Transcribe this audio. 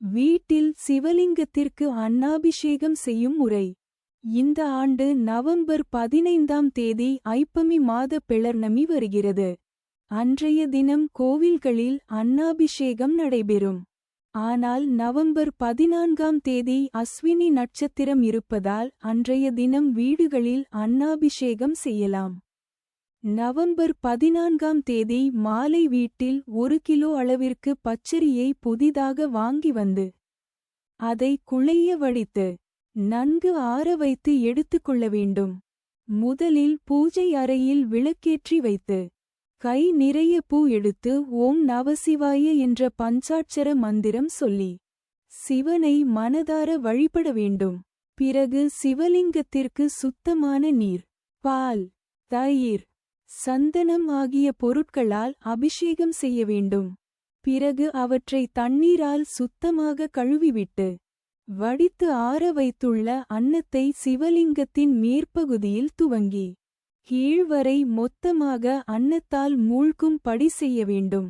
வீட்டில் சிவலிங்கத்திற்கு அன்னாபிஷேகம் செய்யும் முறை. இந்த ஆண்டு நவம்பர் பதினைந்தாம் தேதி ஐப்பமி மாத பிளர்ணமி வருகிறது. அன்றைய தினம் கோவில்களில் அன்னாபிஷேகம் நடைபெறும். ஆனால் நவம்பர் பதினான்காம் தேதி அஸ்வினி நட்சத்திரம் இருப்பதால் அன்றைய தினம் வீடுகளில் அன்னாபிஷேகம் செய்யலாம். நவம்பர் பதினான்காம் தேதி மாலை வீட்டில் ஒரு கிலோ அளவிற்கு பச்சரியை புதிதாக வாங்கி வந்து அதை குழைய வடித்து நன்கு ஆற வைத்து எடுத்துக்கொள்ள வேண்டும். முதலில் பூஜை அறையில் விளக்கேற்றி வைத்து கை நிறைய பூ எடுத்து ஓம் நவசிவாய என்ற பஞ்சாட்சர மந்திரம் சொல்லி சிவனை மனதார வழிபட வேண்டும். பிறகு சிவலிங்கத்திற்கு சுத்தமான நீர் பால் தயிர் சந்தனம் ஆகிய பொருட்களால் அபிஷேகம் செய்ய வேண்டும். பிறகு அவற்றை தண்ணீரால் சுத்தமாக கழுவிவிட்டு வடித்து ஆற வைத்துள்ள அன்னத்தை சிவலிங்கத்தின் மேற்பகுதியில் துவங்கி கீழ்வரை மொத்தமாக அன்னத்தால் மூழ்கும் படி செய்ய வேண்டும்.